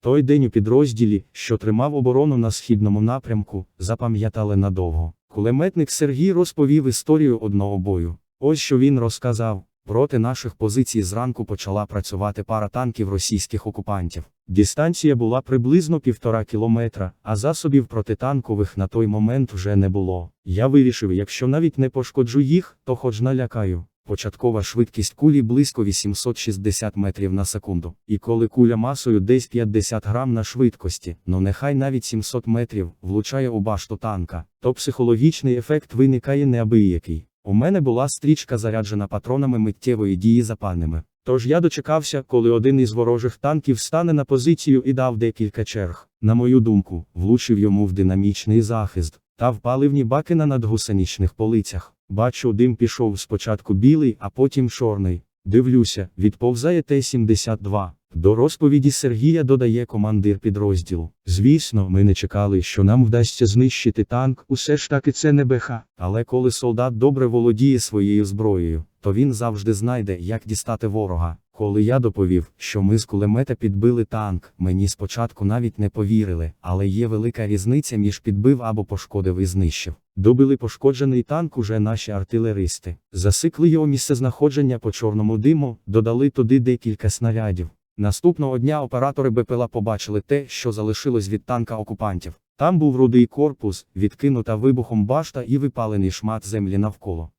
Той день у підрозділі, що тримав оборону на східному напрямку, запам'ятали надовго. Кулеметник Сергій розповів історію одного бою. Ось що він розказав. Проти наших позицій зранку почала працювати пара танків російських окупантів. Дистанція була приблизно півтора кілометра, а засобів протитанкових на той момент вже не було. Я вирішив, якщо навіть не пошкоджу їх, то хоч налякаю. Початкова швидкість кулі близько 860 метрів на секунду. І коли куля масою десь 50 грам на швидкості, ну нехай навіть 700 метрів, влучає у башту танка, то психологічний ефект виникає неабиякий. У мене була стрічка заряджена патронами миттєвої дії запальними. Тож я дочекався, коли один із ворожих танків стане на позицію і дав декілька черг. На мою думку, влучив йому в динамічний захист та в паливні баки на надгусеничних полицях. Бачу, дим пішов спочатку білий, а потім чорний. Дивлюся, відповзає Т-72. До розповіді Сергія додає командир підрозділу. Звісно, ми не чекали, що нам вдасться знищити танк, усе ж таки це не БХ. Але коли солдат добре володіє своєю зброєю, то він завжди знайде, як дістати ворога. Коли я доповів, що ми з кулемета підбили танк, мені спочатку навіть не повірили, але є велика різниця між підбив або пошкодив і знищив. Добили пошкоджений танк уже наші артилеристи. Засикли його місцезнаходження по чорному диму, додали туди декілька снарядів. Наступного дня оператори БПЛА побачили те, що залишилось від танка окупантів. Там був рудий корпус, відкинута вибухом башта і випалений шмат землі навколо.